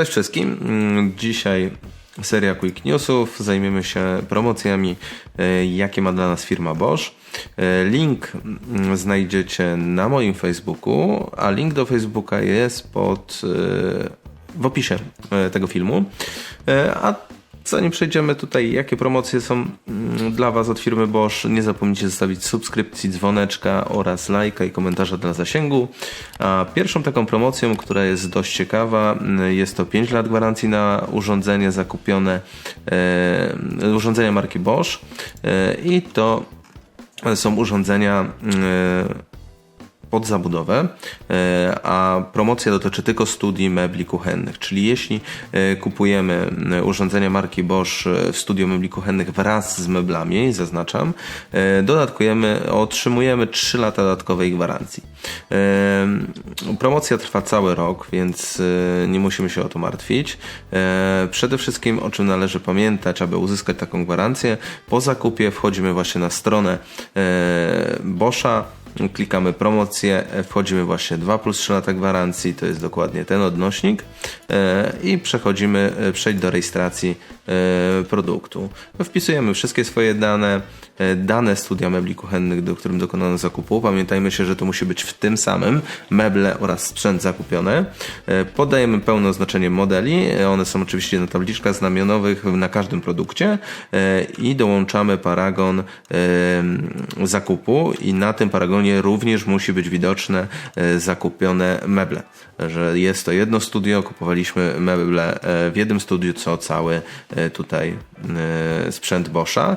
Cześć wszystkim. Mm, Dzisiaj seria Quick Newsów. Zajmiemy się promocjami, e, jakie ma dla nas firma Bosch. E, Link mm, znajdziecie na moim Facebooku, a link do Facebooka jest pod, e, w opisie tego filmu. A Zanim przejdziemy tutaj, jakie promocje są mm, dla Was od firmy Bosch, nie zapomnijcie zostawić subskrypcji, dzwoneczka oraz lajka i komentarza dla zasięgu. A pierwszą taką promocją, która jest dość ciekawa, mm, jest to 5 lat gwarancji na urządzenie zakupione, e, urządzenia marki Bosch e, i to są urządzenia e, pod zabudowę, e, a promocja dotyczy tylko studii mebli kuchennych. Czyli jeśli e, kupujemy e, urządzenia marki Bosch w studiu mebli kuchennych wraz z meblami, zaznaczam, dodatkujemy, otrzymujemy 3 lata dodatkowej gwarancji. Promocja trwa cały rok, więc nie musimy się o to martwić. Przede wszystkim, o czym należy pamiętać, aby uzyskać taką gwarancję, po zakupie wchodzimy właśnie na stronę Boscha, klikamy promocję, wchodzimy właśnie 2 plus 3 lata gwarancji, to jest dokładnie ten odnośnik. E, i przechodzimy, e, przejść do rejestracji e, produktu. Wpisujemy wszystkie swoje dane, dane studia mebli kuchennych, do którym dokonano zakupu. Pamiętajmy się, że to musi być w tym samym meble oraz sprzęt zakupione. Podajemy pełne oznaczenie modeli, one są oczywiście na tabliczkach znamionowych na każdym produkcie i dołączamy paragon zakupu i na tym paragonie również musi być widoczne e, zakupione meble. Że jest to jedno studio, kupowaliśmy meble e, w jednym studiu, co cały e, tutaj sprzęt Boscha.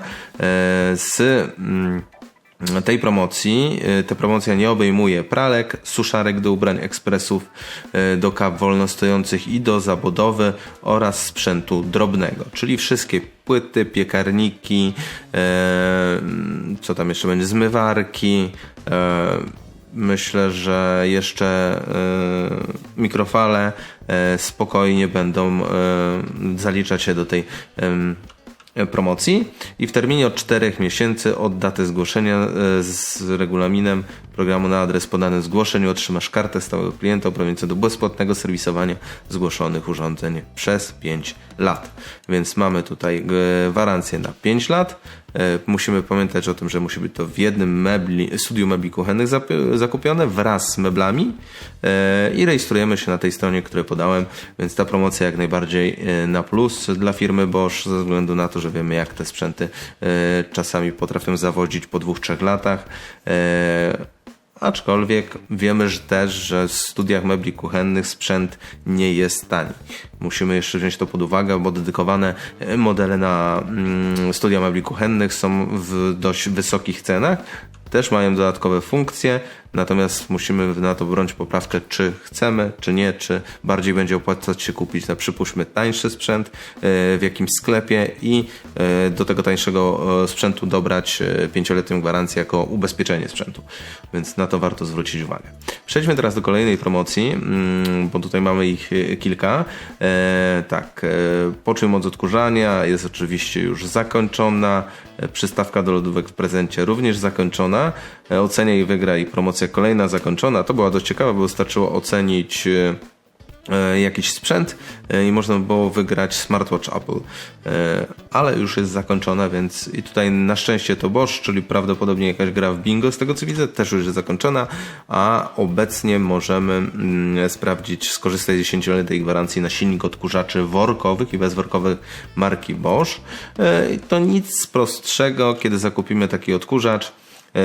Z mm, tej promocji. Ta promocja nie obejmuje pralek, suszarek do ubrań ekspresów, do kap wolnostojących i do zabudowy oraz sprzętu drobnego, czyli wszystkie płyty, piekarniki, co tam jeszcze będzie, zmywarki, E, myślę, że jeszcze e, mikrofale e, spokojnie będą zaliczać się do tej promocji i w terminie od 4 miesięcy od daty zgłoszenia z regulaminem programu na adres podany w zgłoszeniu otrzymasz kartę stałego klienta uprawniającą do bezpłatnego serwisowania zgłoszonych urządzeń przez 5 lat. Więc mamy tutaj gwarancję na 5 lat. E, musimy pamiętać o tym, że musi być to w jednym mebli, studiu mebli kuchennych zakupione wraz z meblami. E, i rejestrujemy się na tej stronie, które podałem, więc ta promocja jak najbardziej e, na plus dla firmy Bosch ze względu na to, że wiemy jak te sprzęty czasami potrafią zawodzić po dwóch, trzech latach aczkolwiek wiemy że też, że w studiach mebli kuchennych sprzęt nie jest tani. Musimy jeszcze wziąć to pod uwagę, bo dedykowane modele na mm, studia mebli kuchennych są w dość wysokich cenach, też mają dodatkowe funkcje, natomiast musimy na to brać poprawkę, czy chcemy, czy nie, czy bardziej będzie opłacać się kupić na przypuśćmy tańszy sprzęt e, w jakimś sklepie i e, do tego tańszego e, sprzętu dobrać pięcioletnią gwarancję jako ubezpieczenie sprzętu. Więc na to warto zwrócić uwagę. Przejdźmy teraz do kolejnej promocji, mm, bo tutaj mamy ich kilka. Tak, poczuj moc odkurzania jest oczywiście już zakończona. Przystawka do lodówek w prezencie również zakończona. Ocenia i wygra i promocja kolejna zakończona. To była dość ciekawa, bo wystarczyło ocenić e, e, jakiś sprzęt e, i można było wygrać smartwatch Apple. Ale już jest zakończona, więc i tutaj na szczęście to Bosch, czyli prawdopodobnie jakaś gra w bingo, z tego co widzę, też już jest zakończona, a obecnie możemy mm, sprawdzić, skorzystać z 10-letniej gwarancji na silnik odkurzaczy workowych i bezworkowych marki Bosch. To nic prostszego, kiedy zakupimy taki odkurzacz, E,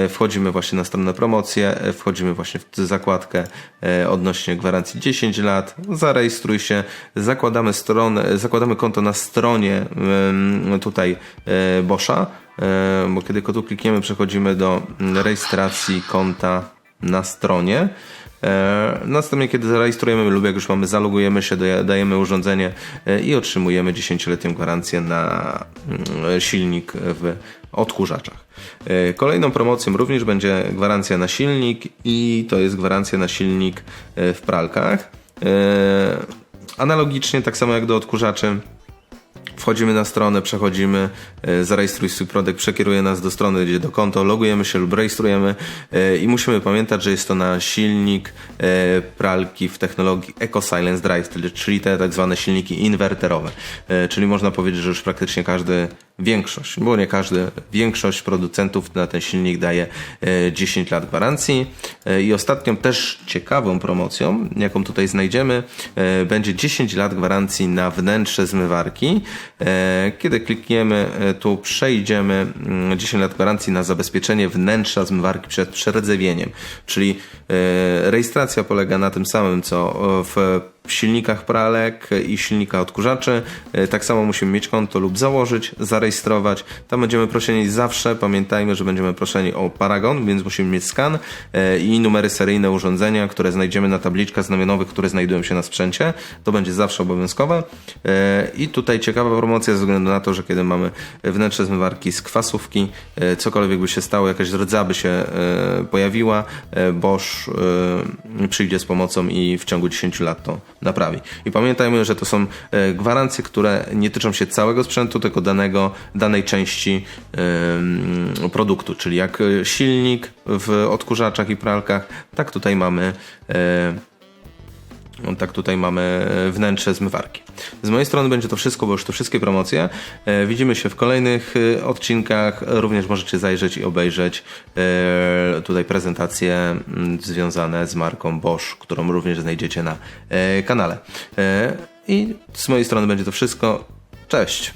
wchodzimy właśnie na stronę promocję, e, wchodzimy właśnie w zakładkę e, odnośnie gwarancji 10 lat, zarejestruj się, zakładamy stronę, zakładamy konto na stronie tutaj Boscha, bo kiedy tu klikniemy przechodzimy do rejestracji konta na stronie. Następnie, kiedy zarejestrujemy lub jak już mamy, zalogujemy się, dajemy urządzenie i otrzymujemy 10-letnią gwarancję na mm, silnik w odkurzaczach. E, kolejną promocją również będzie gwarancja na silnik i to jest gwarancja na silnik e, w pralkach. E, analogicznie, tak samo jak do odkurzaczy, wchodzimy na stronę, przechodzimy, e, zarejestruj swój produkt, przekieruje nas do strony, gdzie do konto, logujemy się lub rejestrujemy e, i musimy pamiętać, że jest to na silnik e, pralki w technologii Eco Silence Drive, czyli- te tak zwane silniki inwerterowe. Czyli można powiedzieć, że już praktycznie każdy, większość, bo nie każdy, większość producentów na ten silnik daje e, 10 lat gwarancji. E, I ostatnią też ciekawą promocją, jaką tutaj znajdziemy, e, będzie 10 lat gwarancji na wnętrze zmywarki. E, Kiedy klikniemy, e, tu przejdziemy mm, 10 lat gwarancji na zabezpieczenie wnętrza zmywarki przed przerdzewieniem. Czyli e, rejestracja polega na tym samym, co e, w silnikach pralek i silnika odkurzaczy. E, Tak samo musimy mieć konto lub założyć, zarejestrować. Tam będziemy proszeni zawsze, pamiętajmy, że będziemy proszeni o paragon, więc musimy mieć skan e, i numery seryjne urządzenia, które znajdziemy na tabliczkach znamionowych, które znajdują się na sprzęcie. To będzie zawsze obowiązkowe. E, I tutaj ciekawa promocja ze względu na to, że kiedy mamy wnętrze zmywarki z kwasówki, cokolwiek by się stało, jakaś rdza by się pojawiła, Bosch przyjdzie z pomocą i w ciągu 10 lat to naprawi. I pamiętajmy, że to są e, gwarancje, które nie tyczą się całego sprzętu, tylko danego, danej części produktu, czyli jak e, silnik w odkurzaczach i pralkach, tak tutaj mamy e, tak tutaj mamy wnętrze zmywarki. Z mojej strony będzie to wszystko, bo już to wszystkie promocje. E, Widzimy się w kolejnych e, odcinkach. Również możecie zajrzeć i obejrzeć e, tutaj prezentacje mm, związane z marką Bosch, którą również znajdziecie na kanale. I z mojej strony będzie to wszystko. Cześć!